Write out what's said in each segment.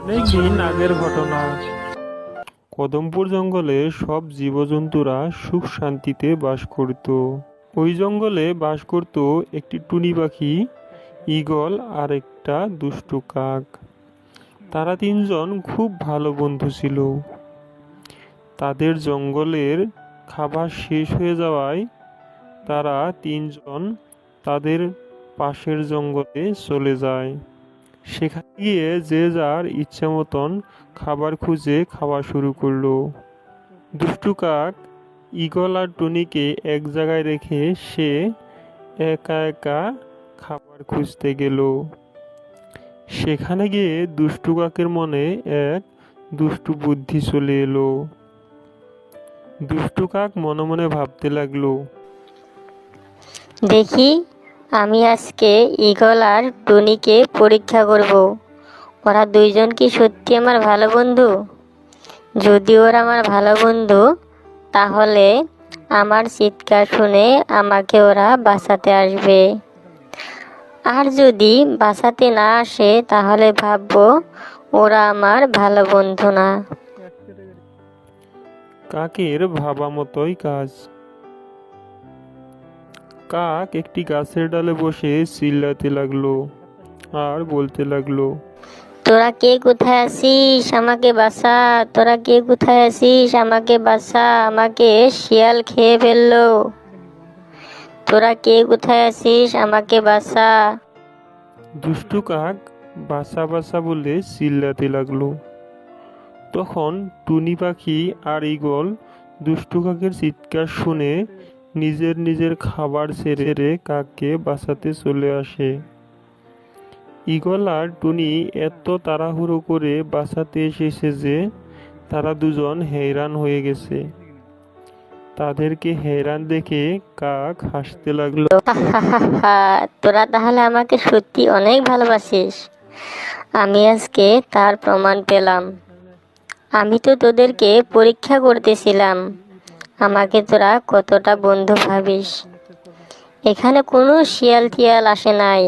আগের ঘটনা। কদমপুর জঙ্গলে সব জীবজন্তুরা সুখ শান্তিতে বাস করত। ওই জঙ্গলে বাস করত একটি টুনি পাখি, ঈগল আর একটা দুষ্টু কাক। তারা তিনজন খুব ভালো বন্ধু ছিল। তাদের জঙ্গলের খাবার শেষ হয়ে যাওয়ায় তারা তিনজন তাদের পাশের জঙ্গলে চলে যায়। সেখানে গিয়ে যে যার ইচ্ছা মতন খাবার খুঁজে খাওয়া শুরু করল। দুষ্টু কাক ঈগল আর টুনিকে এক জায়গায় রেখে সে একা একা খাবার খুঁজতে গেল। সেখানে গিয়ে দুষ্টু কাকের মনে এক দুষ্টু বুদ্ধি চলে এলো। দুষ্টু কাক মনে মনে ভাবতে লাগল, দেখি, আমি আজকে ইগল আর টুনিকে পরীক্ষা করব। ওরা দুইজন কি সত্যি আমার ভালো বন্ধু? যদি ওরা আমার ভালো বন্ধু, তাহলে আমার চিৎকার শুনে আমাকে ওরা বাঁচাতে আসবে। আর যদি বাঁচাতে না আসে, তাহলে ভাববো ওরা আমার ভালো বন্ধু না। কাকের ভাবা মতোই কাজ। কাক একটি গাছের ডালে বসে চিল্লাতে লাগল। আর বলতে লাগল তোরা কে কোথায় আছিস? আমাকে বাসা তোরা কে কোথায় আছিস? আমাকে বাসা আমাকে শিয়াল খেয়ে ফেলল। তোরা কে কোথায় আছিস? আমাকে বাসা দুষ্টু কাক বাসা বাসা বলে চিল্লাতে লাগল। তখন টুনি পাখি আর ঈগল দুষ্টু কাকের চিৎকার শুনে নিজের নিজের খাবার ছেড়ে কাককে বাঁচাতে চলে আসে। ঈগল আর টুনি এত তাড়াহুড়ো করে বাঁচাতে এসেছে যে তারা দুজন হেরান হয়ে গেছে। তাদেরকে হেরান দেখে কাক হাসতে লাগল। তোরা তাহলে আমাকে সত্যি অনেক ভালোবাসিস। আমি আজকে তার প্রমাণ পেলাম। আমি তো তোদেরকে পরীক্ষা করতেছিলাম। আমাকে তোরা কতটা বন্ধু ভাবিস। এখানে কোনো শিয়াল টিয়াল আসে নাই।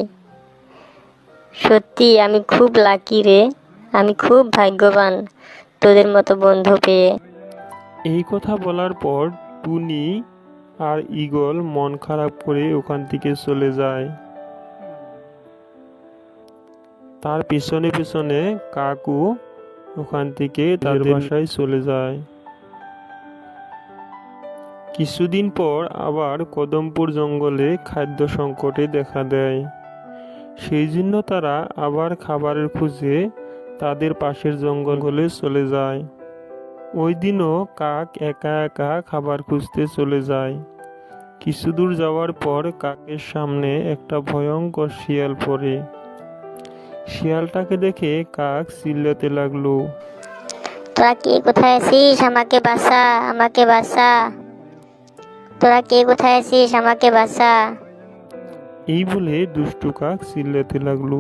সত্যি আমি খুব লাকি রে। আমি খুব ভাগ্যবান তোদের মতো বন্ধু পেয়ে। এই কথা বলার পর টুনি আর ঈগল মন খারাপ করে ওখান থেকে চলে যায়। তার পিছনে পিছনে কাকু ওখান থেকে তাদের বাসায় চলে যায়। কিছুদিন পর আবার কদমপুর জঙ্গলে খাদ্য সংকটে দেখা দেয়। সেই জন্য তারা আবার খাবারের খুঁজে তাদের পাশের জঙ্গলে চলে যায়। ওই দিনও কাক একা একা খাবার খুঁজতে চলে যায়। কিছু দূর যাওয়ার পর কাকের সামনে একটা ভয়ঙ্কর শিয়াল পড়ে। শিয়ালটাকে দেখে কাক চিল্লাতে লাগল। তোরা কে কোথায় আছিস? আমাকে বাসা আমাকে বাসা তোরা কে কোথায় আছিস? আমাকে বাঁচা। এই বলে দুষ্টু কাক চিল্লাতে লাগল।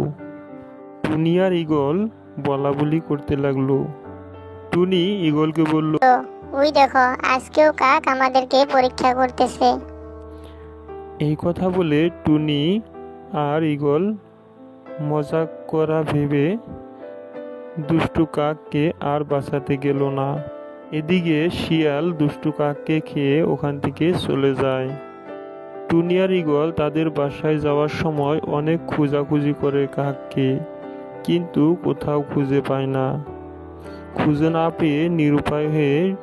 টুনি আর ঈগল বলা বলি করতে লাগল। টুনি ঈগলকে বলল ওই দেখো আজকেও কাক আমাদেরকে পরীক্ষা করতেছে। এই কথা বলে টুনি আর ঈগল মজা করা ভেবে দুষ্টু কাককে আর বাঁচাতে গেল না। এদিকে শিয়াল দুষ্টু কাককে খেয়ে ওখান থেকে চলে যায়। টুনি আর ঈগল তাদের বাসায় যাওয়ার সময় অনেক খোঁজাখুঁজি করে কাককে কিন্তু কোথাও খুঁজে পায় না। খুঁজে না পেয়ে নিরুপায় হয়ে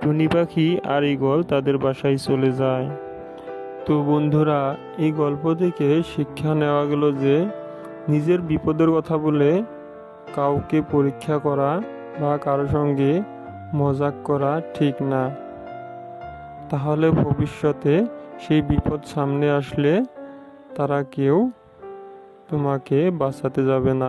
টুনি পাখি আর ঈগল তাদের বাসায় চলে যায়। তো বন্ধুরা, এই গল্প থেকে শিক্ষা নেওয়া গেল যে, নিজের বিপদের কথা বলে কাউকে পরীক্ষা করা বা কারও সঙ্গে মজাক করা ঠিক না। তাহলে ভবিষ্যতে সেই বিপদ সামনে আসলে তারা কেউ তোমাকে বাঁচাতে যাবে না।